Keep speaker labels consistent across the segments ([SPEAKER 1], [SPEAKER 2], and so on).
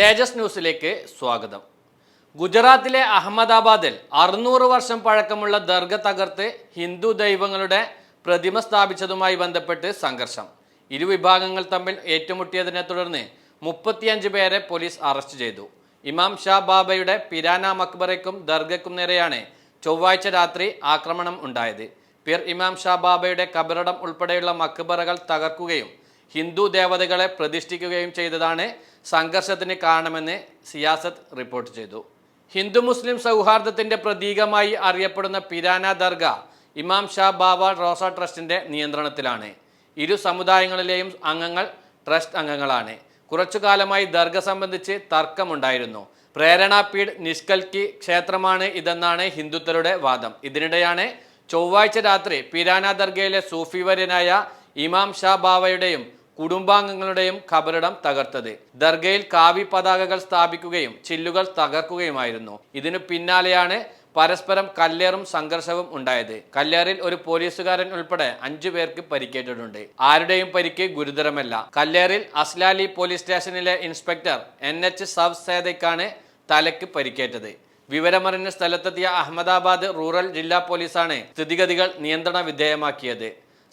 [SPEAKER 1] തേജസ് ന്യൂസിലേക്ക് സ്വാഗതം. ഗുജറാത്തിലെ അഹമ്മദാബാദിൽ അറുന്നൂറ് വർഷം പഴക്കമുള്ള ദർഗ തകർത്ത് ഹിന്ദു ദൈവങ്ങളുടെ പ്രതിമ സ്ഥാപിച്ചതുമായി ബന്ധപ്പെട്ട് സംഘർഷം. ഇരുവിഭാഗങ്ങൾ തമ്മിൽ ഏറ്റുമുട്ടിയതിനെ തുടർന്ന് മുപ്പത്തിയഞ്ച് പേരെ പോലീസ് അറസ്റ്റ് ചെയ്തു. ഇമാം ഷാ ബാബയുടെ പിരാന മക്ബറയ്ക്കും ദർഗയ്ക്കും നേരെയാണ് ചൊവ്വാഴ്ച രാത്രി ആക്രമണം ഉണ്ടായത്. പിർ ഇമാം ഷാ ബാബയുടെ കബറടം ഉൾപ്പെടെയുള്ള മക്ബറകൾ തകർക്കുകയും ഹിന്ദു ദേവതകളെ പ്രതിഷ്ഠിക്കുകയും ചെയ്തതാണ് സംഘർഷത്തിന് കാരണമെന്ന് സിയാസത്ത് റിപ്പോർട്ട് ചെയ്തു. ഹിന്ദു മുസ്ലിം സൗഹാർദ്ദത്തിന്റെ പ്രതീകമായി അറിയപ്പെടുന്ന പിരാന ദർഗ ഇമാം ഷാ ബാബ റോസ ട്രസ്റ്റിന്റെ നിയന്ത്രണത്തിലാണ്. ഇരു സമുദായങ്ങളിലെയും അംഗങ്ങൾ ട്രസ്റ്റ് അംഗങ്ങളാണ്. കുറച്ചു കാലമായി ദർഗ സംബന്ധിച്ച് തർക്കമുണ്ടായിരുന്നു. പ്രേരണാപീഡ് നിഷ്കൽക്കി ക്ഷേത്രമാണ് ഇതെന്നാണ് ഹിന്ദുത്വരുടെ വാദം. ഇതിനിടെയാണ് ചൊവ്വാഴ്ച രാത്രി പിരാന ദർഗയിലെ സൂഫിവര്യനായ ഇമാം ഷാ ബാവയുടെയും കുടുംബാംഗങ്ങളുടെയും ഖബറിടം തകർത്തത്. ദർഗയിൽ കാവി പതാകകൾ സ്ഥാപിക്കുകയും ചില്ലുകൾ തകർക്കുകയുമായിരുന്നു. ഇതിനു പിന്നാലെയാണ് പരസ്പരം കല്ലേറും സംഘർഷവും ഉണ്ടായത്. കല്ലേറിൽ ഒരു പോലീസുകാരൻ ഉൾപ്പെടെ അഞ്ചു പേർക്ക് പരിക്കേറ്റിട്ടുണ്ട്. ആരുടെയും പരിക്ക് ഗുരുതരമല്ല. കല്ലേറിൽ അസ്ലാലി പോലീസ് സ്റ്റേഷനിലെ ഇൻസ്പെക്ടർ എൻ എച്ച് സബ് സേദയ്ക്കാണ് തലയ്ക്ക് പരിക്കേറ്റത്. വിവരമറിഞ്ഞ സ്ഥലത്തെത്തിയ അഹമ്മദാബാദ് റൂറൽ ജില്ലാ പോലീസാണ് സ്ഥിതിഗതികൾ നിയന്ത്രണ വിധേയമാക്കിയത്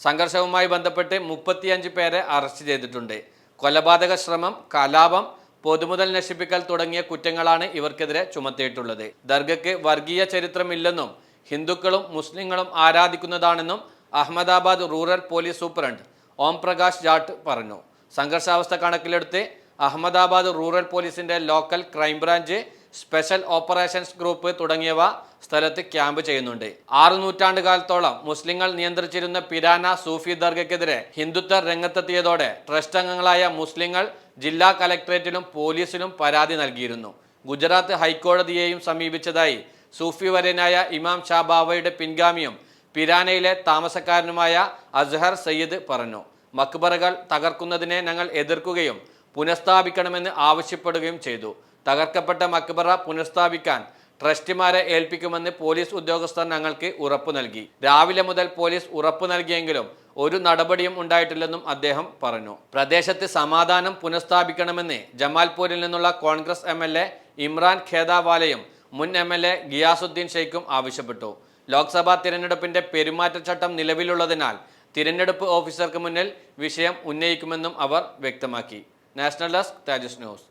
[SPEAKER 1] സംഘർഷവുമായി ബന്ധപ്പെട്ട് മുപ്പത്തിയഞ്ച് പേരെ അറസ്റ്റ് ചെയ്തിട്ടുണ്ട്. കൊലപാതക ശ്രമം കലാപം പൊതുമുതൽ നശിപ്പിക്കൽ തുടങ്ങിയ കുറ്റങ്ങളാണ് ഇവർക്കെതിരെ ചുമത്തിയിട്ടുള്ളത്. ദർഗയ്ക്ക് വർഗീയ ചരിത്രമില്ലെന്നും ഹിന്ദുക്കളും മുസ്ലിങ്ങളും ആരാധിക്കുന്നതാണെന്നും Ahmedabad rural police superintendent Om Prakash Jat പറഞ്ഞു. സംഘർഷാവസ്ഥ കണക്കിലെടുത്ത് അഹമ്മദാബാദ് റൂറൽ പോലീസിന്റെ local crime branch special operations group തുടങ്ങിയവ സ്ഥലത്ത് ക്യാമ്പ് ചെയ്യുന്നുണ്ട്. ആറ് നൂറ്റാണ്ട് കാലത്തോളം മുസ്ലിങ്ങൾ നിയന്ത്രിച്ചിരുന്ന പിരാന സൂഫി ദർഗയ്ക്കെതിരെ ഹിന്ദുത്വ രംഗത്തെത്തിയതോടെ ട്രസ്റ്റ് അംഗങ്ങളായ മുസ്ലിങ്ങൾ ജില്ലാ കലക്ടറേറ്റിലും പോലീസിലും പരാതി നൽകിയിരുന്നു. ഗുജറാത്ത് ഹൈക്കോടതിയെയും സമീപിച്ചതായി സൂഫി വര്യനായ ഇമാം ഷാബാവയുടെ പിൻഗാമിയും പിരാനയിലെ താമസക്കാരനുമായ അസ്ഹർ സയ്യിദ് പറഞ്ഞു. മക്ബറകൾ തകർക്കുന്നതിനെ ഞങ്ങൾ എതിർക്കുകയും പുനഃസ്ഥാപിക്കണമെന്ന് ആവശ്യപ്പെടുകയും ചെയ്തു. തകർക്കപ്പെട്ട മക്ബറ പുനഃസ്ഥാപിക്കാൻ ട്രസ്റ്റിമാരെ ഏൽപ്പിക്കുമെന്ന് പോലീസ് ഉദ്യോഗസ്ഥർ ഞങ്ങൾക്ക് ഉറപ്പു നൽകി. രാവിലെ മുതൽ പോലീസ് ഉറപ്പു നൽകിയെങ്കിലും ഒരു നടപടിയും ഉണ്ടായിട്ടില്ലെന്നും അദ്ദേഹം പറഞ്ഞു. പ്രദേശത്ത് സമാധാനം പുനഃസ്ഥാപിക്കണമെന്ന് ജമാൽപൂരിൽ നിന്നുള്ള Congress M L A Imran ഖേദാവാലയും മുൻ എം എൽ എ ഗിയാസുദ്ദീൻ ഷെയ്ഖും ആവശ്യപ്പെട്ടു. ലോക്സഭാ തിരഞ്ഞെടുപ്പിന്റെ പെരുമാറ്റച്ചട്ടം നിലവിലുള്ളതിനാൽ തിരഞ്ഞെടുപ്പ് ഓഫീസർക്ക് മുന്നിൽ വിഷയം ഉന്നയിക്കുമെന്നും അവർ വ്യക്തമാക്കി. National desk Tejas news.